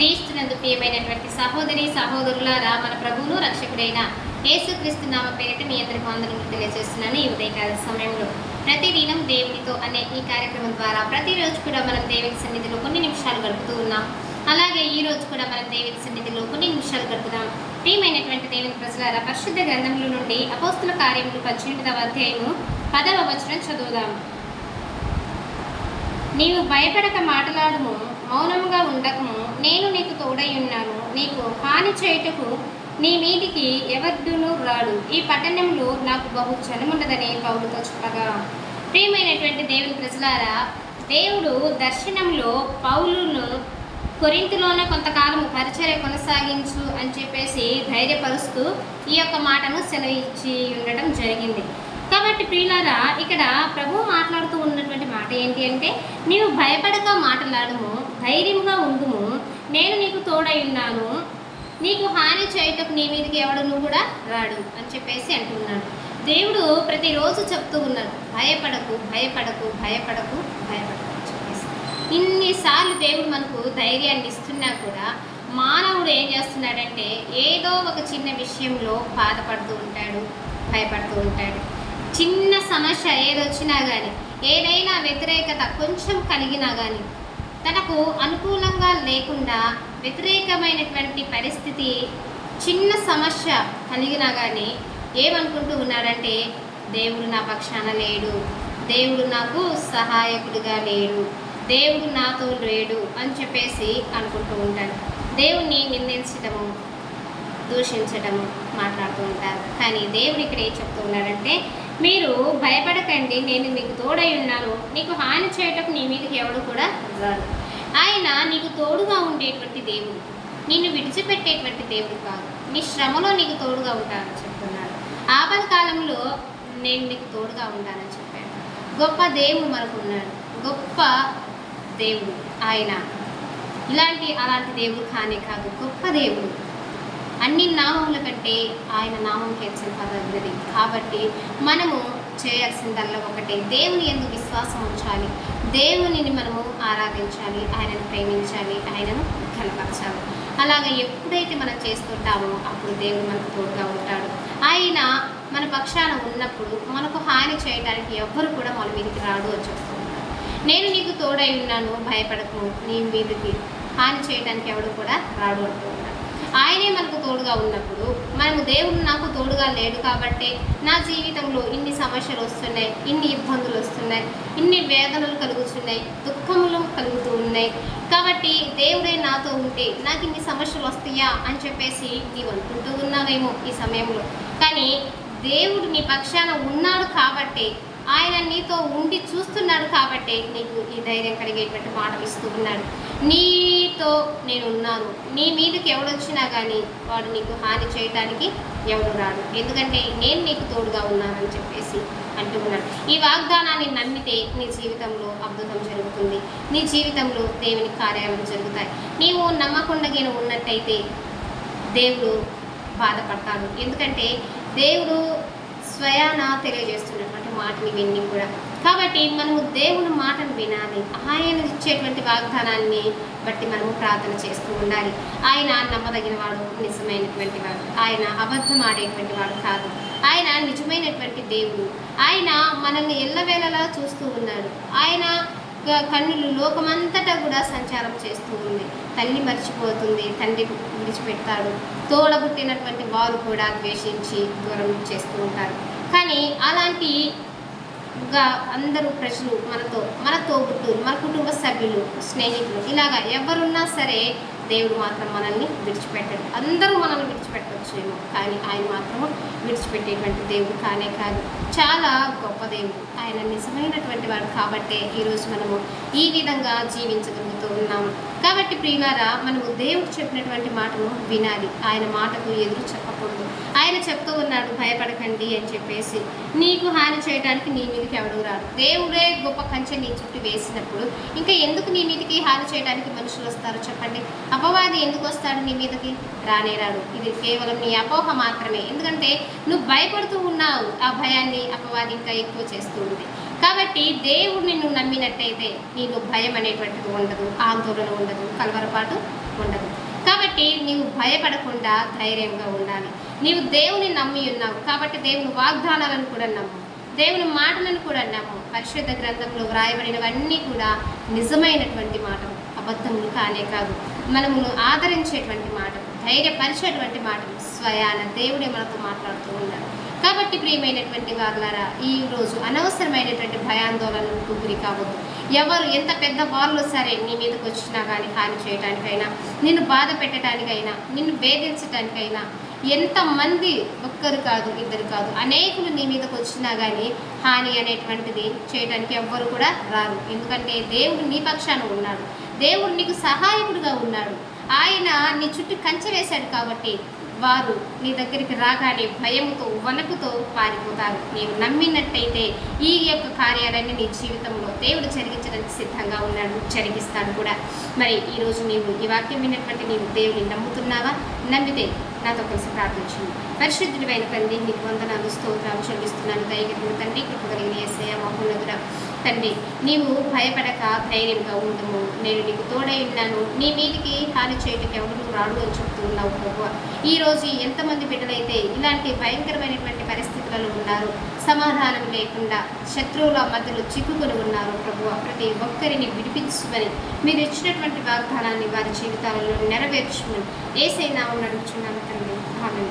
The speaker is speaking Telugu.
క్రీస్తునందు ప్రియమైనటువంటి సహోదరి సహోదరులారా మన ప్రభువును రక్షకుడైన యేసుక్రీస్తు నామ పేరిట మీ అందరికి వందనలు తెలియజేస్తున్నాను ఈ ఉదయకాల సమయంలో. ప్రతిదినం దేవునితో అనే ఈ కార్యక్రమం ద్వారా ప్రతిరోజు కూడా మనం దేవుని సన్నిధిలో కొన్ని నిమిషాలు గడుపుతూ ఉన్నాం. అలాగే ఈ రోజు కూడా మనం దేవుని సన్నిధిలో కొన్ని నిమిషాలు గడుపుదాం. ప్రియమైనటువంటి దేవుని ప్రజలారా పరిశుద్ధ గ్రంథముల నుండి అపోస్తుల కార్యములు పద్దెనిమిదవ అధ్యాయము పదవ వచనం చదువుదాం. నీవు భయపడక మాట్లాడము మౌనముగా ఉండకము నేను నీకు తోడై ఉన్నాను. నీకు హాని చేయుటకు నీ మీదికి ఎవరిడును రాడు. ఈ పట్టణంలో నాకు బహు జనముండదని పౌరుతో చెప్పగా. ప్రియమైనటువంటి దేవుని ప్రజలారా దేవుడు దర్శనంలో పౌలును కొరింతలోనే కొంతకాలం పరిచర్య కొనసాగించు అని చెప్పేసి ధైర్యపరుస్తూ ఈ యొక్క మాటను సెలవిచ్చి ఉండటం జరిగింది. కాబట్టి ప్రియులారా ఇక్కడ ప్రభు మాట్లాడుతూ ఉన్నటువంటి మాట ఏంటి అంటే నీవు భయపడక మాట్లాడము ధైర్యంగా ఉండుము. నేను నీకు తోడై ఉన్నాను. నీకు హాని చేయటకు నీ మీదకి ఎవడను కూడా రాడు అని చెప్పేసి అంటున్నాడు. దేవుడు ప్రతిరోజు చెప్తూ ఉన్నాడు భయపడకు భయపడకు భయపడకు భయపడకు అని చెప్పేసి. ఇన్నిసార్లు దేవుడు మనకు ధైర్యాన్ని ఇస్తున్నా కూడా మానవుడు ఏం చేస్తున్నాడంటే ఏదో ఒక చిన్న విషయంలో బాధపడుతూ ఉంటాడు భయపడుతూ ఉంటాడు. చిన్న సమస్య ఏదొచ్చినా కానీ ఏదైనా వ్యతిరేకత కొంచెం కలిగినా కానీ తనకు అనుకూలంగా లేకుండా వ్యతిరేకమైనటువంటి పరిస్థితి చిన్న సమస్య కలిగినా కానీ ఏమనుకుంటూ ఉన్నాడంటే దేవుడు నా పక్షాన లేడు. దేవుడు నాకు సహాయకుడిగా లేడు. దేవుడు నాతో లేడు అని చెప్పేసి అనుకుంటూ ఉంటాడు. దేవుణ్ణి నిందించడము దూషించడము మాట్లాడుతూ ఉంటారు. కానీ దేవుడు ఇక్కడ ఏం చెప్తూ ఉన్నాడంటే మీరు భయపడకండి నేను మీకు తోడై ఉన్నాను. నీకు హాని చేయటకు నీ మీదకి ఎవడు కూడా రాడు. ఆయన నీకు తోడుగా ఉండేటువంటి దేవుడు. నిన్ను విడిచిపెట్టేటువంటి దేవుడు కాదు. నీ శ్రమలో నీకు తోడుగా ఉంటానని చెప్తున్నాడు. ఆపద కాలంలో నేను నీకు తోడుగా ఉంటానని చెప్పాను గొప్ప దేవుడు మనకు ఉన్నాడు. గొప్ప దేవుడు ఆయన. ఇలాంటి అలాంటి దేవుడు కానే కాదు. గొప్ప దేవుడు. అన్ని నామముల కంటే ఆయన నామం హెచ్చరింపదగినది కాబట్టి మనము చేయాల్సిందల్లా ఒకటే. దేవుని ఎందుకు విశ్వాసం ఉంచాలి. దేవునిని మనము ఆరాధించాలి. ఆయనను ప్రేమించాలి. ఆయనను కలపరచాలి అలాగే ఎప్పుడైతే మనం చేస్తుంటామో అప్పుడు దేవుడు మనకు తోడుగా ఉంటాడు. ఆయన మన పక్షాన ఉన్నప్పుడు మనకు హాని చేయడానికి ఎవ్వరు కూడా మన మీదకి రాడు అని చెప్తున్నారు నేను నీకు తోడై ఉన్నాను. భయపడకు. నీ మీదకి హాని చేయడానికి ఎవడు కూడా రాడు అంటూ ఆయనే మనకు తోడుగా ఉన్నప్పుడు మనము దేవుడు నాకు తోడుగా లేడు కాబట్టి నా జీవితంలో ఇన్ని సమస్యలు వస్తున్నాయి ఇన్ని ఇబ్బందులు వస్తున్నాయి ఇన్ని వేదనలు కలుగుతున్నాయి దుఃఖములు కలుగుతూ ఉన్నాయి. కాబట్టి దేవుడే నాతో ఉంటే నాకు ఇన్ని సమస్యలు వస్తాయా అని చెప్పేసి నీవు అనుకుంటూ ఉన్నావేమో ఈ సమయంలో. కానీ దేవుడు నీ పక్షాన ఉన్నాడు కాబట్టి ఆయన నీతో ఉండి చూస్తున్నాడు కాబట్టి నీకు ఈ ధైర్యం కలిగేటువంటి మాటలు ఇస్తూ ఉన్నాడు. నీతో నేను నీ మీదకి ఎవడొచ్చినా కానీ వాడు నీకు హాని చేయడానికి ఎవడు రాడు. ఎందుకంటే నేను నీకు తోడుగా ఉన్నానని చెప్పేసి అంటున్నాడు. ఈ వాగ్దానాన్ని నమ్మితే నీ జీవితంలో అద్భుతం జరుగుతుంది. నీ జీవితంలో దేవుని కార్యాలు జరుగుతాయి. నీవు నమ్మకుండా ఉన్నట్టయితే దేవుడు బాధపడతాడు. ఎందుకంటే దేవుడు స్వయాన తెలియజేస్తున్నటువంటి మాటని విని కూడా కాబట్టి మనము దేవుని మాటను వినాలి. ఆయన ఇచ్చేటువంటి వాగ్దానాన్ని బట్టి మనము ప్రార్థన చేస్తూ ఉండాలి. ఆయన నమ్మదగిన వాడు నిజమైనటువంటి వాడు. ఆయన అబద్ధం ఆడేటువంటి వాడు కాదు. ఆయన నిజమైనటువంటి దేవుడు. ఆయన మనల్ని ఎల్లవేళలా చూస్తూ ఉన్నాడు. ఆయన కన్నులు లోకమంతటా కూడా సంచారం చేస్తూ ఉంది. తల్లి మర్చిపోతుంది తండ్రి విడిచిపెడతాడు. తోడబుట్టినటువంటి వారు కూడా ద్వేషించి దూరం చేస్తూ ఉంటారు. కానీ అలాంటి గా అందరూ ప్రజలు మనతో మన తోబుట్టులు మన కుటుంబ సభ్యులు స్నేహితులు ఇలాగా ఎవరున్నా సరే దేవుడు మాత్రం మనల్ని విడిచిపెట్టాడు. అందరూ మనల్ని విడిచిపెట్టవచ్చేమో కానీ ఆయన మాత్రము విడిచిపెట్టేటువంటి దేవుడు కానే కాదు. చాలా గొప్ప దేవుడు. ఆయన నిజమైనటువంటి వాడు కాబట్టే ఈరోజు మనము ఈ విధంగా జీవించగలం. ఉన్నాము. కాబట్టి ప్రియులారా మనము దేవుడు చెప్పినటువంటి మాటను వినాలి. ఆయన మాటకు ఎదురు చెప్పకూడదు. ఆయన చెప్తూ ఉన్నాడు భయపడకండి అని చెప్పేసి. నీకు హాని చేయడానికి నీ మీదకి ఎవడు రాడు. దేవుడే గొప్ప కంచె నీ చుట్టూ వేసినప్పుడు ఇంకా ఎందుకు నీ మీదకి హాని చేయడానికి మనుషులు వస్తారు చెప్పండి? అపవాది ఎందుకు వస్తాడు నీ మీదకి? రానే రాడు. ఇది కేవలం నీ అపోహ మాత్రమే. ఎందుకంటే నువ్వు భయపడుతూ ఉన్నావు. ఆ భయాన్ని అపవాది ఇంకా ఎక్కువ చేస్తూ ఉంది. కాబట్టి దేవుడిని నువ్వు నమ్మినట్టయితే నీలో భయం అనేటువంటిది ఉండదు ఆందోళన ఉండదు కలవరపాటు ఉండదు. కాబట్టి నీవు భయపడకుండా ధైర్యంగా ఉండాలి. నీవు దేవుని నమ్మి ఉన్నావు కాబట్టి దేవుని వాగ్దానాలను కూడా నమ్ము. దేవుని మాటలను కూడా నమ్ము. పరిశుద్ధ గ్రంథంలో వ్రాయబడినవన్నీ కూడా నిజమైనటువంటి మాటలు అబద్ధములు కానే కాదు. మనము ఆదరించేటువంటి మాటలు ధైర్యపరిచేటువంటి మాటలు స్వయాన దేవుడే మనతో మాట్లాడుతూ ఉన్నాడు. కాబట్టి ప్రియమైనటువంటి వారులారా ఈ రోజు అనవసరమైనటువంటి భయాందోళనకు గురి కావద్దు. ఎవరు ఎంత పెద్ద వాళ్ళు సరే నీ మీదకి వచ్చినా కానీ హాని చేయడానికైనా నిన్ను బాధ పెట్టడానికైనా నిన్ను వేధించడానికైనా ఎంతమంది ఒక్కరు కాదు ఇద్దరు కాదు అనేకులు నీ మీదకి వచ్చినా కానీ హాని అనేటువంటిది చేయడానికి ఎవ్వరు కూడా రారు. ఎందుకంటే దేవుడు నీ పక్షాన ఉన్నాడు. దేవుడు నీకు సహాయకుడుగా ఉన్నాడు. ఆయన నీ చుట్టూ కంచె వేశాడు కాబట్టి వారు నీ దగ్గరికి రాగానే భయముతో వణుకుతో పారిపోతారు. నీవు నమ్మినట్టయితే ఈ యొక్క కార్యాలన్నీ నీ జీవితంలో దేవుడు జరిగించడానికి సిద్ధంగా ఉన్నాడు జరిగిస్తాడు కూడా. మరి ఈరోజు నీవు ఈ వాక్యం విన్నటువంటి నీవు దేవుని నమ్ముతున్నావా? నమ్మితే నాతో కలిసి ప్రార్థించండి పరిశుద్ధుడైన తండ్రి నీకు వందనాలు స్తోత్రాలు చెల్లిస్తున్నాను. దయగలిగిన తండ్రి కృపగలిగిన ఏసయ మహోన్నతుడ తండ్రి నీవు భయపడక ధైర్యంగా ఉండము. నేను నీకు తోడై ఉన్నాను. నీ మీదికి హాని చేయటం ఎవరు రాడు అని చెప్తూ ఉన్నావు ప్రభు ఈరోజు ఎంతమంది బిడ్డలైతే ఇలాంటి భయంకరమైనటువంటి పరిస్థితులలో ఉన్నారు. సమాధానం లేకుండా శత్రువుల మధ్యలో చిక్కుకొని ఉన్నారు ప్రభు ప్రతి ఒక్కరిని విడిపించుమని మీరు ఇచ్చినటువంటి వాగ్దానాన్ని వారి జీవితాలలో నెరవేర్చమని ఏసైనా నడుచున్నాను తండ్రి. ఆమె